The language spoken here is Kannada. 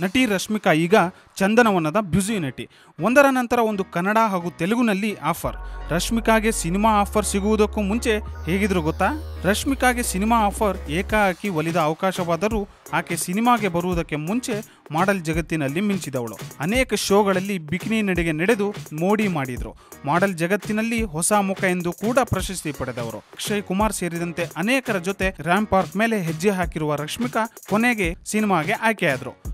ನಟಿ ರಶ್ಮಿಕಾ ಈಗ ಚಂದನವನದ ಬ್ಯುಸಿ ನಟಿ. ಒಂದರ ನಂತರ ಒಂದು ಕನ್ನಡ ಹಾಗೂ ತೆಲುಗುನಲ್ಲಿ ಆಫರ್. ರಶ್ಮಿಕಾಗೆ ಸಿನಿಮಾ ಆಫರ್ ಸಿಗುವುದಕ್ಕೂ ಮುಂಚೆ ಹೇಗಿದ್ರು ಗೊತ್ತಾ? ರಶ್ಮಿಕಾಗೆ ಸಿನಿಮಾ ಆಫರ್ ಏಕಾಏಕಿ ಒಲಿದ ಅವಕಾಶವಾದರೂ ಆಕೆ ಸಿನಿಮಾಗೆ ಬರುವುದಕ್ಕೆ ಮುಂಚೆ ಮಾಡೆಲ್ ಜಗತ್ತಿನಲ್ಲಿ ಮಿಂಚಿದವಳು. ಅನೇಕ ಶೋಗಳಲ್ಲಿ ಬಿಕಿನಿ ನಡೆಗೆ ನಡೆದು ಮೋಡಿ ಮಾಡಿದ್ರು. ಮಾಡೆಲ್ ಜಗತ್ತಿನಲ್ಲಿ ಹೊಸ ಮುಖ ಎಂದು ಕೂಡ ಪ್ರಶಸ್ತಿ ಪಡೆದವರು. ಅಕ್ಷಯ್ ಕುಮಾರ್ ಸೇರಿದಂತೆ ಅನೇಕರ ಜೊತೆ ರ್ಯಾಂಪ್ ಪಾರ್ಕ್ ಮೇಲೆ ಹೆಜ್ಜೆ ಹಾಕಿರುವ ರಶ್ಮಿಕಾ ಕೊನೆಗೆ ಸಿನಿಮಾಗೆ ಆಯ್ಕೆಯಾದರು.